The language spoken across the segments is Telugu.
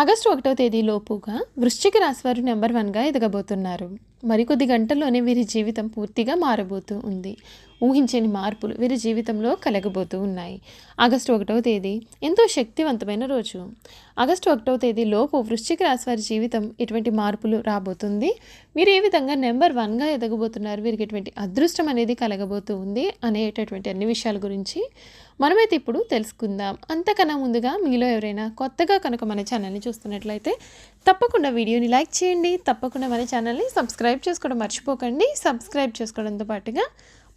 ఆగస్టు ఒకటో తేదీ లోపుగా వృశ్చిక రాశి వారు నెంబర్ వన్గా ఎదగబోతున్నారు. మరికొద్ది గంటల్లోనే వీరి జీవితం పూర్తిగా మారబోతూ ఉంది. ఊహించని మార్పులు వీరి జీవితంలో కలగబోతూ ఉన్నాయి. ఆగస్టు ఒకటవ తేదీ ఎంతో శక్తివంతమైన రోజు. ఆగస్టు ఒకటవ తేదీ లోపు వృశ్చిక రాశి వారి జీవితం ఎటువంటి మార్పులు రాబోతుంది. మీరు ఏ విధంగా నెంబర్ వన్గా ఎదగబోతున్నారు వీరికి ఎటువంటి అదృష్టం అనేది కలగబోతూ ఉంది అనేటటువంటి అన్ని విషయాల గురించి మనమైతే ఇప్పుడు తెలుసుకుందాం. అంతకన్నా ముందుగా మీలో ఎవరైనా కొత్తగా కనుక మన ఛానల్ని చూస్తున్నట్లయితే తప్పకుండా వీడియోని లైక్ చేయండి. తప్పకుండా మన ఛానల్ని సబ్స్క్రైబ్ చేసుకోవడం మర్చిపోకండి. సబ్స్క్రైబ్ చేసుకోవడంతో పాటుగా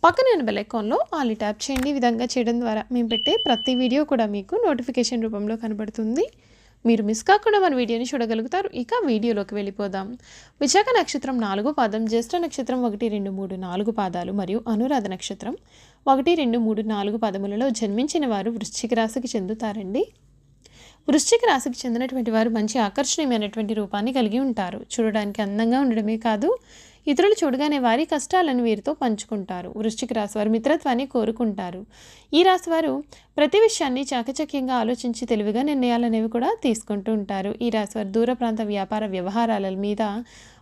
పక్కన ఉన్న బెల్ ఐకాన్లో ఆల్ ట్యాప్ చేయండి. ఈ విధంగా చేయడం ద్వారా మేము పెట్టే ప్రతి వీడియో కూడా మీకు నోటిఫికేషన్ రూపంలో కనబడుతుంది. మీరు మిస్ కాకుండా మన వీడియోని చూడగలుగుతారు. ఇక వీడియోలోకి వెళ్ళిపోదాం. విశాఖ నక్షత్రం నాలుగు పాదం జ్యేష్ఠ నక్షత్రం ఒకటి రెండు మూడు నాలుగు పాదాలు మరియు అనురాధ నక్షత్రం ఒకటి రెండు మూడు నాలుగు పదములలో జన్మించిన వారు వృశ్చిక రాశికి చెందుతారండి. వృశ్చిక రాశికి చెందినటువంటి వారు మంచి ఆకర్షణీయమైనటువంటి రూపాన్ని కలిగి ఉంటారు. చూడడానికి అందంగా ఉండడమే కాదు ఇతరులు చూడగానే వారి కష్టాలను వీరితో పంచుకుంటారు. వృశ్చిక రాశి వారు మిత్రత్వాన్ని కోరుకుంటారు. ఈ రాశి వారు ప్రతి విషయాన్ని చాకచక్యంగా ఆలోచించి తెలివిగా నిర్ణయాలనేవి కూడా తీసుకుంటూ ఉంటారు. ఈ రాశి వారు దూర ప్రాంత వ్యాపార వ్యవహారాల మీద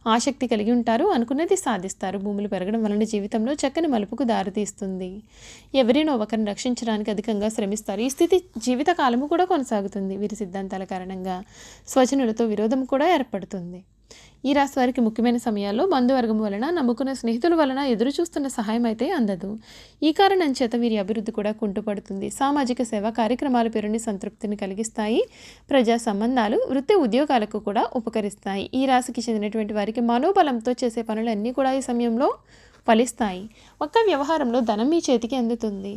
ఆసక్తి కలిగి ఉంటారు. అనుకున్నది సాధిస్తారు. భూములు పెరగడం వలన జీవితంలో చక్కని మలుపుకు దారితీస్తుంది. ఎవరినో ఒకరిని రక్షించడానికి అధికంగా శ్రమిస్తారు. ఈ స్థితి జీవిత కాలము కూడా కొనసాగుతుంది. వీరి సిద్ధాంతాల కారణంగా స్వజనులతో విరోధం కూడా ఏర్పడుతుంది. ఈ రాశి వారికి ముఖ్యమైన సమయాల్లో బంధువర్గం వలన నమ్ముకున్న స్నేహితుల వలన ఎదురు చూస్తున్న సహాయం అయితే అందదు. ఈ కారణం చేత వీరి అభివృద్ధి కూడా కుంటుపడుతుంది. సామాజిక సేవా కార్యక్రమాల పేరుని సంతృప్తిని కలిగిస్తాయి. ప్రజా సంబంధాలు వృత్తి ఉద్యోగాలకు కూడా ఉపకరిస్తాయి. ఈ రాశికి చెందినటువంటి వారికి మనోబలంతో చేసే పనులన్నీ కూడా ఈ సమయంలో ఫలిస్తాయి. ఒక్క వ్యవహారంలో ధనం మీ చేతికి అందుతుంది.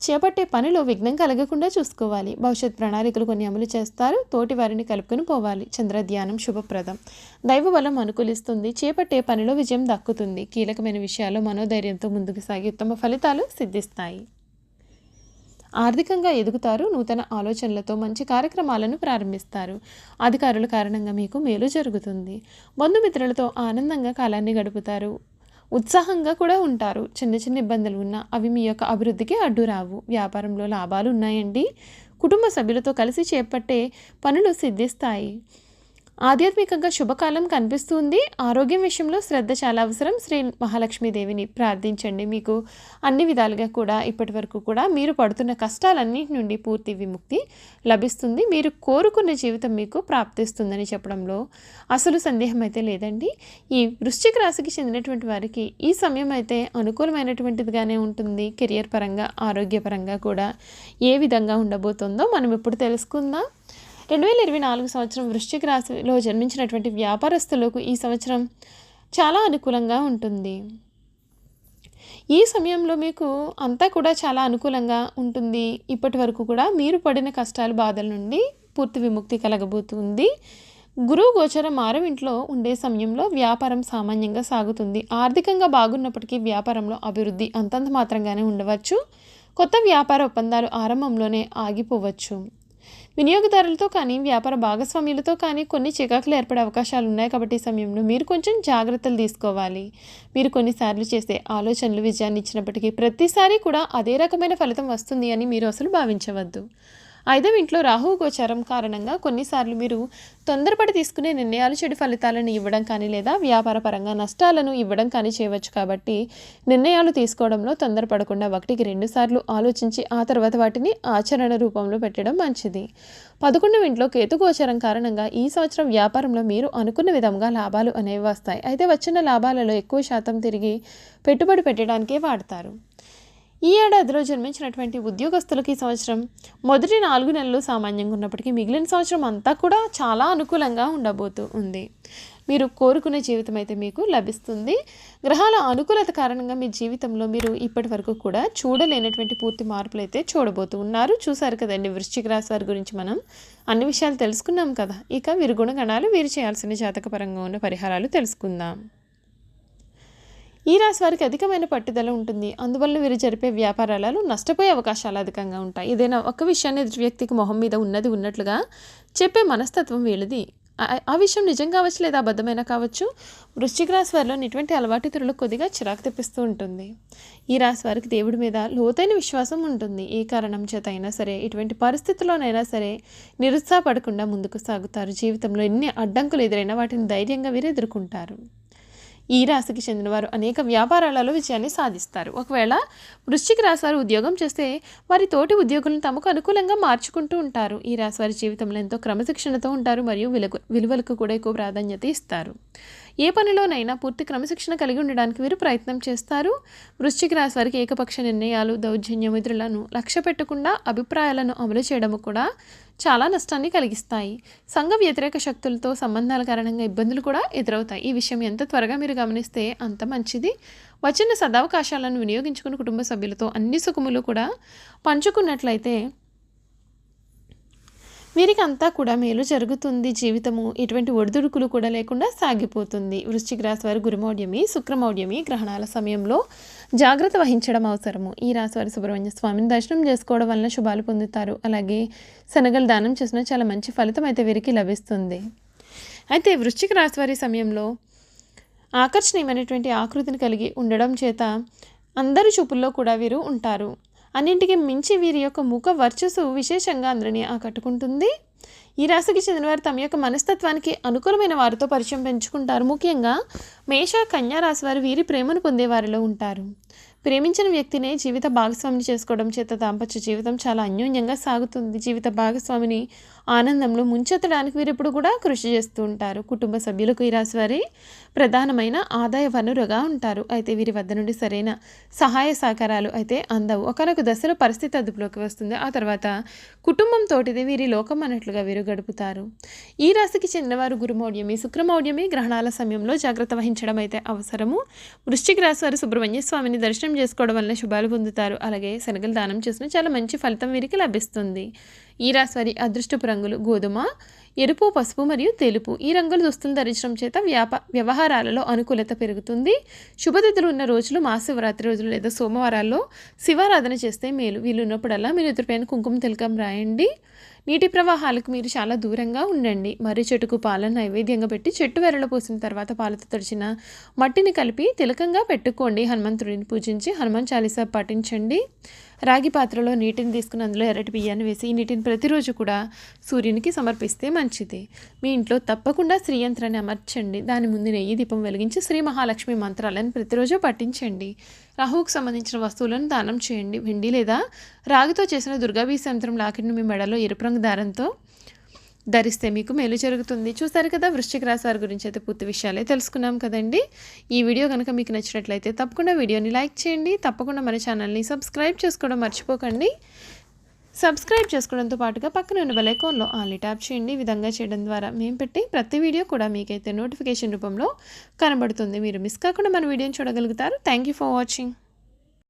చేపట్టే పనిలో విఘ్నం కలగకుండా చూసుకోవాలి. భవిష్యత్ ప్రణాళికలు కొన్ని అమలు చేస్తారు. తోటి వారిని కలుపుకొని పోవాలి. చంద్రధ్యానం శుభప్రదం. దైవ బలం అనుకూలిస్తుంది. చేపట్టే పనిలో విజయం దక్కుతుంది. కీలకమైన విషయాల్లో మనోధైర్యంతో ముందుకు సాగి ఉత్తమ ఫలితాలు సిద్ధిస్తాయి. ఆర్థికంగా ఎదుగుతారు. నూతన ఆలోచనలతో మంచి కార్యక్రమాలను ప్రారంభిస్తారు. అధికారుల కారణంగా మీకు మేలు జరుగుతుంది. బంధుమిత్రులతో ఆనందంగా కాలాన్ని గడుపుతారు. ఉత్సాహంగా కూడా ఉంటారు. చిన్న చిన్న ఇబ్బందులు ఉన్నా అవి మీ యొక్క అభివృద్ధికి అడ్డు రావు. వ్యాపారంలో లాభాలు ఉన్నాయండి. కుటుంబ సభ్యులతో కలిసి చేపట్టే పనులు సిద్ధిస్తాయి. ఆధ్యాత్మికంగా శుభకాలం కనిపిస్తుంది. ఆరోగ్యం విషయంలో శ్రద్ధ చాలా అవసరం. శ్రీ మహాలక్ష్మీదేవిని ప్రార్థించండి. మీకు అన్ని విధాలుగా కూడా ఇప్పటి వరకు కూడా మీరు పడుతున్న కష్టాలన్నింటి నుండి పూర్తి విముక్తి లభిస్తుంది. మీరు కోరుకున్న జీవితం మీకు ప్రాప్తిస్తుందని చెప్పడంలో అసలు సందేహం అయితే లేదండి. ఈ వృశ్చిక రాశికి చెందినటువంటి వారికి ఈ సమయం అయితే అనుకూలమైనటువంటిదిగానే ఉంటుంది. కెరియర్ పరంగా ఆరోగ్యపరంగా కూడా ఏ విధంగా ఉండబోతుందో మనం ఇప్పుడు తెలుసుకుందాం. రెండు వేల ఇరవై నాలుగు సంవత్సరం వృశ్చిక రాశిలో జన్మించినటువంటి వ్యాపారస్తులకు ఈ సంవత్సరం చాలా అనుకూలంగా ఉంటుంది. ఈ సమయంలో మీకు అంతా కూడా చాలా అనుకూలంగా ఉంటుంది. ఇప్పటి వరకు కూడా మీరు పడిన కష్టాలు బాధల నుండి పూర్తి విముక్తి కలగబోతుంది. గురువు గోచరం ఆరవ ఇంట్లో ఉండే సమయంలో వ్యాపారం సామాన్యంగా సాగుతుంది. ఆర్థికంగా బాగున్నప్పటికీ వ్యాపారంలో అభివృద్ధి అంతంత మాత్రంగానే ఉండవచ్చు. కొత్త వ్యాపార ఒప్పందాలు ఆరంభంలోనే ఆగిపోవచ్చు. వినియోగదారులతో కానీ వ్యాపార భాగస్వామ్యులతో కానీ కొన్ని చికాకులు ఏర్పడే అవకాశాలు ఉన్నాయి కాబట్టి ఈ సమయంలో మీరు కొంచెం జాగ్రత్తలు తీసుకోవాలి. మీరు కొన్నిసార్లు చేసే ఆలోచనలు విజయాన్ని ఇచ్చినప్పటికీ ప్రతిసారి కూడా అదే రకమైన ఫలితం వస్తుంది అని మీరు అసలు భావించవద్దు. ఐదవ ఇంట్లో రాహు గోచారం కారణంగా కొన్నిసార్లు మీరు తొందరపడి తీసుకునే నిర్ణయాలు చెడు ఫలితాలను ఇవ్వడం కానీ లేదా వ్యాపార పరంగా నష్టాలను ఇవ్వడం కానీ చేయవచ్చు కాబట్టి నిర్ణయాలు తీసుకోవడంలో తొందరపడకుండా ఒకటికి రెండుసార్లు ఆలోచించి ఆ తర్వాత వాటిని ఆచరణ రూపంలో పెట్టడం మంచిది. పదకొండవ ఇంట్లో కేతు గోచారం కారణంగా ఈ సంవత్సరం వ్యాపారంలో మీరు అనుకున్న విధంగా లాభాలు అనేవి వస్తాయి. అయితే వచ్చిన లాభాలలో ఎక్కువ శాతం తిరిగి పెట్టుబడి పెట్టడానికే వాడతారు. ఈ ఏడాదిలో జన్మించినటువంటి ఉద్యోగస్తులకు ఈ సంవత్సరం మొదటి నాలుగు నెలలు సామాన్యంగా ఉన్నప్పటికీ మిగిలిన సంవత్సరం అంతా కూడా చాలా అనుకూలంగా ఉండబోతూ ఉంది. మీరు కోరుకునే జీవితం అయితే మీకు లభిస్తుంది. గ్రహాల అనుకూలత కారణంగా మీ జీవితంలో మీరు ఇప్పటి వరకు కూడా చూడలేనటువంటి పూర్తి మార్పులు అయితే చూడబోతూ ఉన్నారు. చూశారు కదండి వృశ్చిక రాశి వారి గురించి మనం. అన్ని విషయాలు తెలుసుకున్నాం కదా. ఇక వీరి గుణగణాలు వీరు చేయాల్సిన జాతకపరంగా ఉన్న పరిహారాలు తెలుసుకుందాం. ఈ రాశి వారికి అధికమైన పట్టుదల ఉంటుంది. అందువల్ల వీరు జరిపే వ్యాపారాలలో నష్టపోయే అవకాశాలు అధికంగా ఉంటాయి. ఏదైనా ఒక విషయాన్ని ఎదుటి వ్యక్తికి మొహం మీద ఉన్నది ఉన్నట్లుగా చెప్పే మనస్తత్వం వీళ్ళది. ఆ- విషయం నిజం కావచ్చు లేదా అబద్ధమైనా కావచ్చు వృశ్చిక రాశి వారిలో ఇటువంటి అలవాటు కొద్దిగా చిరాకు తెప్పిస్తూ ఉంటుంది. ఈ రాశి వారికి దేవుడి మీద లోతైన విశ్వాసం ఉంటుంది. ఏ కారణం చేత అయినా సరే ఇటువంటి పరిస్థితుల్లోనైనా సరే నిరుత్సాహపడకుండా ముందుకు సాగుతారు. జీవితంలో ఎన్ని అడ్డంకులు ఎదురైనా వాటిని ధైర్యంగా వీరు ఎదుర్కొంటారు. ఈ రాశికి చెందినవారు అనేక వ్యాపారాలలో విజయాన్ని సాధిస్తారు. ఒకవేళ వృశ్చిక రాశి వారు ఉద్యోగం చేస్తే వారి తోటి ఉద్యోగులను తమకు అనుకూలంగా మార్చుకుంటూ ఉంటారు. ఈ రాశి వారి జీవితంలో ఎంతో క్రమశిక్షణతో ఉంటారు మరియు విలువ విలువలకు కూడా ఎక్కువ ప్రాధాన్యత ఇస్తారు. ఏ పనిలోనైనా పూర్తి క్రమశిక్షణ కలిగి ఉండడానికి వీరు ప్రయత్నం చేస్తారు. వృశ్చిక రాశి వారికి ఏకపక్ష నిర్ణయాలు దౌర్జన్య విధులను లక్ష్య పెట్టకుండా అభిప్రాయాలను అమలు చేయడము కూడా చాలా నష్టాన్ని కలిగిస్తాయి. సంఘ వ్యతిరేక శక్తులతో సంబంధాల కారణంగా ఇబ్బందులు కూడా ఎదురవుతాయి. ఈ విషయం ఎంత త్వరగా మీరు గమనిస్తే అంత మంచిది. వచ్చిన సదావకాశాలను వినియోగించుకుని కుటుంబ సభ్యులతో అన్ని సుఖములు కూడా పంచుకున్నట్లయితే వీరికి అంతా కూడా మేలు జరుగుతుంది. జీవితము ఎటువంటి ఒడిదుడుకులు కూడా లేకుండా సాగిపోతుంది. వృశ్చిక రాశి వారి గురుమౌఢ్యమి శుక్రమౌఢ్యమి గ్రహణాల సమయంలో జాగ్రత్త వహించడం అవసరము. ఈ రాశి వారి సుబ్రహ్మణ్య స్వామిని దర్శనం చేసుకోవడం వలన శుభాలు పొందుతారు. అలాగే శనగలు దానం చేసిన చాలా మంచి ఫలితం అయితే వీరికి లభిస్తుంది. అయితే వృశ్చిక రాశి వారి సమయంలో ఆకర్షణీయమైనటువంటి ఆకృతిని కలిగి ఉండడం చేత అందరి చూపుల్లో కూడా వీరు ఉంటారు. అన్నింటికి మించి వీరి యొక్క ముఖ వర్చస్సు విశేషంగా అందరినీ ఆకట్టుకుంటుంది. ఈ రాశికి చెందినవారు తమ యొక్క మనస్తత్వానికి అనుకూలమైన వారితో పరిచయం పెంచుకుంటారు. ముఖ్యంగా మేష కన్యా రాశి వారు వీరి ప్రేమను పొందే వారిలో ఉంటారు. ప్రేమించిన వ్యక్తినే జీవిత భాగస్వామిని చేసుకోవడం చేత దాంపత్య జీవితం చాలా అన్యోన్యంగా సాగుతుంది. జీవిత భాగస్వామిని ఆనందంలో ముంచెత్తడానికి వీరెప్పుడు కూడా కృషి చేస్తూ ఉంటారు. కుటుంబ సభ్యులకు ఈ రాశి వారి ప్రధానమైన ఆదాయ వనరుగా ఉంటారు. అయితే వీరి వద్ద నుండి సరైన సహాయ సహకారాలు అయితే అందవు. ఒకనొక దశలో పరిస్థితి అదుపులోకి వస్తుంది. ఆ తర్వాత కుటుంబం తోటిది వీరి లోకం అన్నట్లుగా వీరు గడుపుతారు. ఈ రాశికి చెందినవారు గురుమౌఢ్యమి శుక్రమౌఢ్యమి గ్రహణాల సమయంలో జాగ్రత్త వహించడం అయితే అవసరము. వృశ్చిక రాశి వారు సుబ్రహ్మణ్య స్వామిని దర్శనం చేసుకోవడం వల్ల శుభాలు పొందుతారు. అలాగే శనగలు దానం చేసిన చాలా మంచి ఫలితం వీరికి లభిస్తుంది. ఈ రాశి వారి అదృష్టపు రంగులు గోధుమ ఎరుపు పసుపు మరియు తెలుపు. ఈ రంగులు దుస్తులు ధరించడం చేత వ్యాప వ్యవహారాలలో అనుకూలత పెరుగుతుంది. శుభతిథులు ఉన్న రోజులు మహాశివరాత్రి రోజులు లేదా సోమవారాల్లో శివారాధన చేస్తే మేలు. వీళ్ళు ఉన్నప్పుడల్లా మీరు ఎదురుపైన కుంకుమ తిలకం రాయండి. నీటి ప్రవాహాలకు మీరు చాలా దూరంగా ఉండండి. మర్రి చెట్టుకు పాలను నైవేద్యంగా పెట్టి చెట్టు వెరలు పోసిన తర్వాత పాలతో తడిచిన మట్టిని కలిపి తిలకంగా పెట్టుకోండి. హనుమంతుడిని పూజించి హనుమాన్ చాలీసా పఠించండి రాగి పాత్రలో నీటిని తీసుకుని అందులో ఎర్రటి బియ్యాన్ని వేసి ఈ నీటిని ప్రతిరోజు కూడా సూర్యునికి సమర్పిస్తే మంచిది. మీ ఇంట్లో తప్పకుండా శ్రీ యంత్రాన్ని అమర్చండి. దాని ముందు నెయ్యి దీపం వెలిగించి శ్రీ మహాలక్ష్మి మంత్రాలను ప్రతిరోజు పఠించండి. రాహువుకు సంబంధించిన వస్తువులను దానం చేయండి. వెండి లేదా రాగితో చేసిన దుర్గాభీస యంత్రం లాకెట్ను మీ మెడలో ఎరుపు రంగు దారంతో ధరిస్తే మీకు మేలు జరుగుతుంది. చూస్తారు కదా వృశ్చిక రాశి వారి గురించి అయితే పూర్తి విషయాలే తెలుసుకున్నాం కదండి. ఈ వీడియో కనుక మీకు నచ్చినట్లయితే తప్పకుండా వీడియోని లైక్ చేయండి. తప్పకుండా మన ఛానల్ని సబ్స్క్రైబ్ చేసుకోవడం మర్చిపోకండి. సబ్స్క్రైబ్ చేసుకోవడంతో పాటుగా పక్కన ఉన్న బెల్ ఆల్ని ట్యాప్ చేయండి. ఈ విధంగా చేయడం ద్వారా మేము పెట్టి ప్రతి వీడియో కూడా మీకైతే నోటిఫికేషన్ రూపంలో కనబడుతుంది. మీరు మిస్ కాకుండా మన వీడియోని చూడగలుగుతారు. Thank you for watching